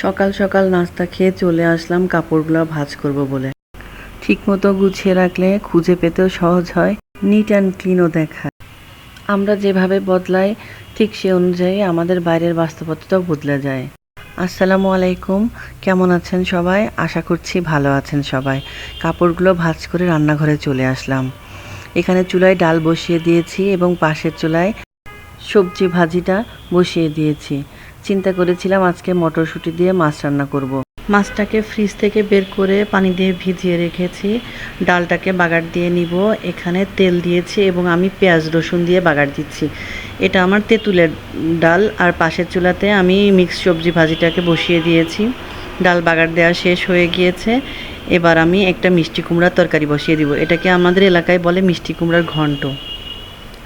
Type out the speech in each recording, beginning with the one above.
সকাল সকাল নাস্তা খেয়ে চলে আসলাম, কাপড়গুলো ভাজ করব বলে। ঠিকমতো গুছিয়ে রাখলে খুঁজে পেতেও সহজ হয় নিট অ্যান্ড ক্লিনও দেখায়। আমরা যেভাবে বদলাই, ঠিক সে অনুযায়ী আমাদের বাইরের বাস্তবতাটাও বদলে যায়। আসসালামু আলাইকুম, কেমন আছেন সবাই? আশা করছি ভালো আছেন সবাই। কাপড়গুলো ভাজ করে রান্নাঘরে চলে আসলাম। এখানে চুলায় ডাল বসিয়ে দিয়েছি এবং পাশের চুলায় সবজি ভাজিটা বসিয়ে দিয়েছি। চিন্তা করেছিলাম আজকে মটরশুঁটি দিয়ে মাছ রান্না করব। মাছটাকে ফ্রিজ থেকে বের করে পানি দিয়ে ভিজিয়ে রেখেছি। ডালটাকে বাগার দিয়ে নিব। এখানে তেল দিয়েছি এবং আমি পেঁয়াজ রসুন দিয়ে বাগার দিচ্ছি। এটা আমার তেঁতুলের ডাল আর পাশের চুলাতে আমি মিক্স সবজি ভাজিটাকে বসিয়ে দিয়েছি। ডাল বাগার দেওয়া শেষ হয়ে গিয়েছে। এবার আমি একটা মিষ্টি কুমড়ার তরকারি বসিয়ে দিব। এটাকে আমাদের এলাকায় বলে মিষ্টি কুমড়ার ঘন্ট।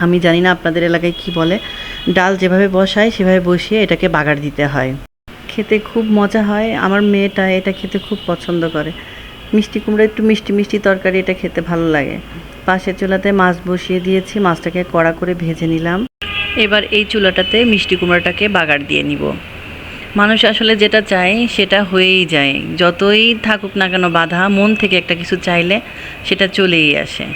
আমি জানি না আপনাদের এলাকায় কি বলে। ডাল যেভাবে বসায়, সেভাবে বসিয়ে এটাকে বাগার দিতে হয়। খেতে খুব মজা হয়। আমার মেয়েটা এটা খেতে খুব পছন্দ করে। মিষ্টি কুমড়া, একটু মিষ্টি মিষ্টি তরকারি এটা খেতে ভালো লাগে। পাশের চুলাতে মাছ বসিয়ে দিয়েছি, মাছটাকে কড়া করে ভেজে নিলাম। এবার এই চুলাটাতে মিষ্টি কুমড়াটাকে বাগার দিয়ে নিব। মানুষ আসলে যেটা চায়, সেটা হয়েই যায়। যতই থাকুক না কেন বাধা, মন থেকে একটা কিছু চাইলে সেটা চলেই আসে।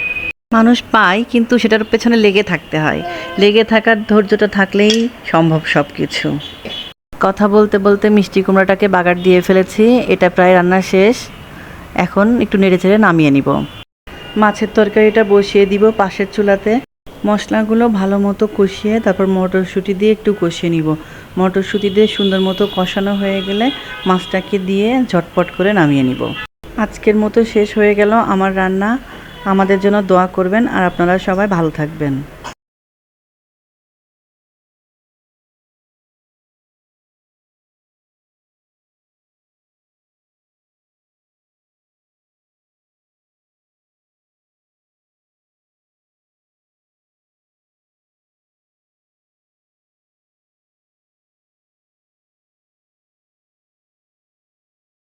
মানুষ পায়, কিন্তু সেটার পেছনে লেগে থাকতে হয়। লেগে থাকার ধৈর্যটা থাকলেই সম্ভব সব কিছু কথা বলতে বলতে মিষ্টি কুমড়াটাকে বাগার দিয়ে ফেলেছি, এটা প্রায় রান্না শেষ। এখন একটু নেড়ে চেড়ে নামিয়ে নিব। মাছের তরকারিটা বসিয়ে দিব পাশের চুলাতে। মশলাগুলো ভালো মতো কষিয়ে তারপর মটরশুঁটি দিয়ে একটু কষিয়ে নিব। মটরশুঁটি দিয়ে সুন্দর মতো কষানো হয়ে গেলে মাছটাকে দিয়ে ঝটপট করে নামিয়ে নিব। আজকের মতো শেষ হয়ে গেল আমার রান্না। আমাদের জন্য দোয়া করবেন আর আপনারা সবাই ভালো থাকবেন।